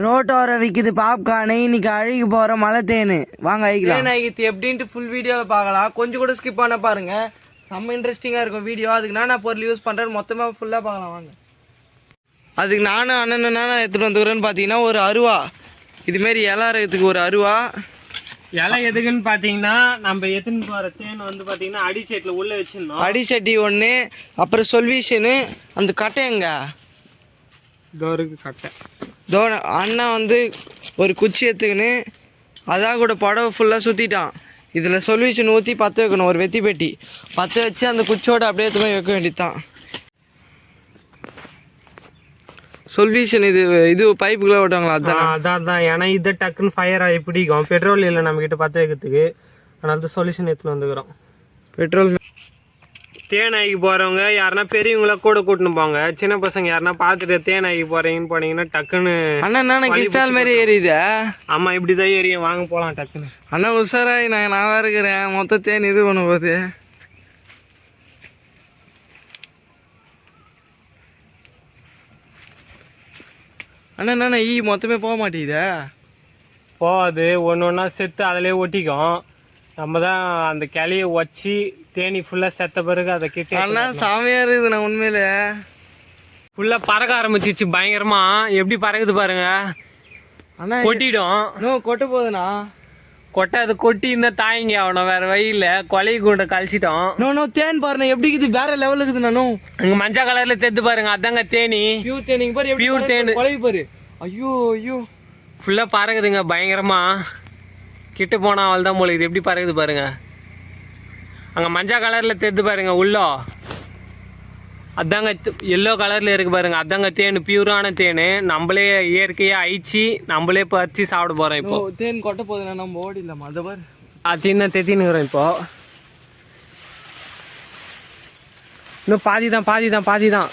ரோட்டோர விக்குது பாப்கார்னு. இன்னைக்கு அழுகி போற மலை தேனு வாங்க ஐக்கலாம் தேனாகித்து எப்படின்ட்டு ஃபுல் வீடியோவில் பார்க்கலாம். கொஞ்சம் கூட ஸ்கிப் பண்ண பாருங்க. செம்ம இன்ட்ரெஸ்டிங்காக இருக்கும் வீடியோ அதுக்கு நான் பொருள் யூஸ் பண்ணுறேன்னு மொத்தமாக ஃபுல்லாக பார்க்கலாம் வாங்க. அதுக்கு நானும் அண்ணன் நானும் எடுத்துகிட்டு வந்துக்கிறேன்னு பார்த்தீங்கன்னா ஒரு அருவா. இதுமாரி இலை அரைக்கிறதுக்கு ஒரு அருவா. இலை எதுக்குன்னு பார்த்தீங்கன்னா நம்ம எத்துன்னு போகிற தேன் வந்து பார்த்தீங்கன்னா அடிச்சேட்டில் உள்ளே வச்சிருந்தோம் அடி சட்டி ஒன்று அப்புறம் சொல்யூஷனு அந்த கட்டை எங்க? தோருக்கு கட்டை. தோ அண்ணா வந்து ஒரு குச்சி எடுத்துக்கின்னு அதான் கூட புடவை ஃபுல்லாக சுற்றிட்டான் இதில் சொல்யூஷன் ஊற்றி பற்ற வைக்கணும் ஒரு வெத்தி பெட்டி. பற்ற வச்சு அந்த குச்சியோட அப்படியே எடுத்து போய் வைக்க வேண்டியதுதான். சொல்யூஷன் இது இது பைப்புக்குள்ளே விட்டாங்களா ஆ, அதான்? அதான் தான் ஏன்னா இது டக்குன்னு ஃபயர் ஆகி பிடிக்கும். பெட்ரோல் இல்லை நம்ம கிட்ட பற்ற வைக்கிறதுக்கு. அதனால தான் சொல்யூஷன் எடுத்துன்னு வந்துக்கிறோம். பெட்ரோல் தேனாய்க்கு போகிறவங்க யாருன்னா பெரியவங்கள கூட கூட்டின்னு போங்க. சின்ன பசங்க யாருன்னா பார்த்துட்டு தேனாய்க்கு போகிறீங்கன்னு போனீங்கன்னா டக்குன்னு அண்ணா என்ன கிறிஸ்டால் மாதிரி ஏறியுதா ஆமாம் இப்படி தான் ஏரியும் வாங்க போகலாம் டக்குன்னு. அண்ணா உஷாராய் நான் நான் இருக்கிறேன். மொத்த தேன் இது பண்ண போகுது. அண்ணா என்ன ஈ மொத்தமே போக மாட்டேங்குதா? போகாது ஒன்று ஒன்றா செத்து அதிலே ஒட்டிக்கும். நம்ம தான் அந்த கிளையை வச்சு தேனி ஃபுல்லாக செத்த பிறகு அதை கிட்ட அண்ணா சாமியா இருக்குது நான் உண்மையில. ஃபுல்லாக பறக்க ஆரம்பிச்சிச்சு பயங்கரமா. எப்படி பறக்குது பாருங்க. அண்ணா கொட்டிடும் இன்னும் கொட்ட போகுதுண்ணா கொட்டை அது கொட்டி இந்த தாய்ங்க அவனை வேற வழியில் கொலை குண்டை கழிச்சிட்டோம். நோ நோ தேன் பாருண்ணா எப்படி இருக்குது? வேற லெவலுக்கு இருக்குது நானும் இங்கே மஞ்சள் கலரில் தெத்து பாருங்க அதாங்க தேனி. பியூர் தேன் பாரு பறக்குது, தேனு. கொலைக்கு பாரு. ஐயோ ஐயோ. ஃபுல்லாக பறக்குதுங்க பயங்கரமா. கிட்ட போனால் அவள் தான் போல. இது எப்படி பறக்குது பாருங்க. அங்கே மஞ்சள் கலரில் தெத்து பாருங்க உள்ளோ. அதாங்க எல்லோ கலரில் இருக்கு பாருங்க. அதாங்க தேன் பியூரான தேன். நம்மளே இயற்கையாக அழிச்சு நம்மளே பறிச்சு சாப்பிட போகிறோம் இப்போ. தேன் கொட்ட போகுதுண்ணா நம்ம ஓடிடலாமா. அதை பாரு. அத்தின்னு தெத்தினுக்குறோம் இப்போ. இன்னும் பாதி தான் பாதி தான் பாதி தான்.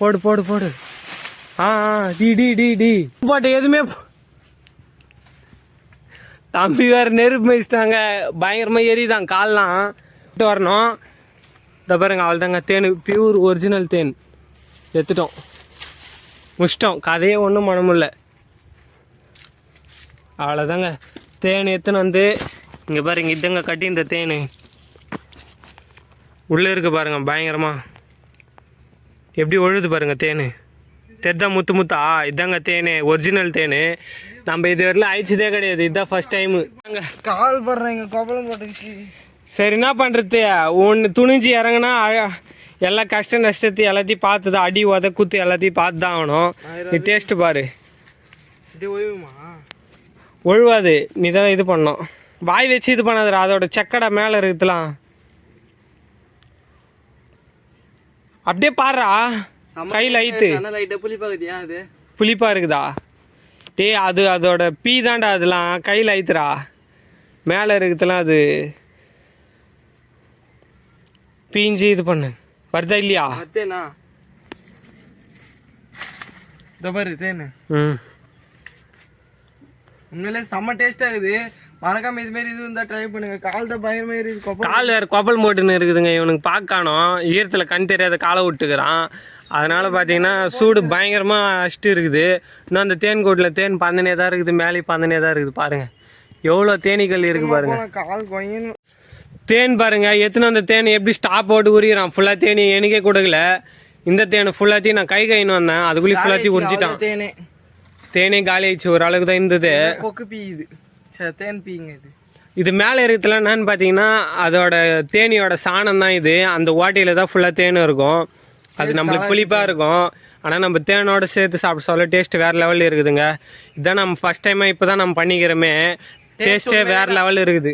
போடு போடு போடு. ஆ டி டி டி டி. போட்டு எதுவுமே தம்பி வேறு நெருப்பு வச்சுட்டாங்க பயங்கரமாக எரியுதான் கால்லாம். விட்டு வரணும். இதை பாருங்க அவள் தாங்க தேன். பியூர் ஒரிஜினல் தேன். எடுத்துட்டோம். முடிச்சிட்டோம். கதையே ஒன்றும் மனமில்லை அவ்வளோதாங்க தேன் எடுத்துன்னு வந்து இங்கே பாருங்க இதுங்க கட்டி இந்த தேன். உள்ளே இருக்கு பாருங்க பயங்கரமாக எப்படி ஒழுது பாருங்க தேன். தெத்தா முத்து முத்தா? இதாங்க தேன். ஒரிஜினல் தேன். நம்ம இது வரல அழிச்சதே கிடையாது. இதுதான் ஃபர்ஸ்ட் டைமு கால் படுறேங்க கொப்பளம் போட்டுக்கிச்சு. சரி என்ன பண்ணுறது ஒன்று துணிஞ்சு இறங்குனா எல்லா கஷ்ட நஷ்டத்தை எல்லாத்தையும் பார்த்து தான் அடி உத குத்து எல்லாத்தையும் பார்த்து தான் ஆகணும் நீ டேஸ்ட்டு பாரு. ஒழுவாது. நீ தான் இது பண்ணணும். வாய் வச்சு இது பண்ணாதடா அதோட சக்கடை மேலே இருக்குதுலாம். அப்படியே பாருடா. கையில் ஐத்து புளிப்பா இருக்குதா? டேய் அது அதோட பீ தான்டா அதெல்லாம். கையில் ஐத்துடா மேலே இருக்குதுலாம் அது. பீஞ்சு இது பண்ணு. வருதா இல்லையா? தேனு ம். உண்மையிலே செம்ம டேஸ்டா இருக்குது. மறக்காம இது மாதிரி இது இருந்தா ட்ரை பண்ணுங்க. கால் தான் பயமா இருக்குது கொப்பளம். கால் வேறு கொப்பல் போட்டுன்னு இருக்குதுங்க. இவனுக்கு பார்க்கானோம் ஈரத்தில் கண் தெரியாத காலை விட்டுக்கிறான். அதனால பார்த்தீங்கன்னா சூடு பயங்கரமாக அடிச்சிட்டு இருக்குது. இன்னும் அந்த தேன் கூட்டில் தேன் பந்தனே தான் இருக்குது மேலே பந்தனே தான் இருக்குது. பாருங்க. எவ்வளோ தேனீக்கள் இருக்கு பாருங்க. கால் தேன் பாருங்க. எத்தனை அந்த தேன் எப்படி ஸ்டாப் போட்டு உரிகிறான் ஃபுல்லாக தேனி எனக்கே கொடுக்கல. இந்த தேன் ஃபுல்லாத்தையும் நான் கை கைன்னு வந்தேன். அதுக்குள்ளேயும் ஃபுல்லாத்தையும் உரிச்சிட்டான். தேனே. தேனே காலி ஆயிடுச்சு ஒரு அளவுக்கு தான் இருந்தது. கொக்கு பீயுது. சே தேன் பீங்க இது. இது மேலே இருக்கிறதுல என்னன்னு பார்த்தீங்கன்னா அதோட தேனியோட சாணம் தான் இது. அந்த ஓட்டையில் தான் ஃபுல்லாக தேன் இருக்கும். அது நம்மளுக்கு புளிப்பாக இருக்கும். ஆனால் நம்ம தேனோட சேர்த்து சாப்பிட சொல்ல டேஸ்ட் வேறு லெவலில் இருக்குதுங்க. இதான் நம்ம ஃபஸ்ட் டைமாக இப்போ தான் நம்ம பண்ணிக்கிறோமே. டேஸ்ட்டே வேறு லெவலில் இருக்குது.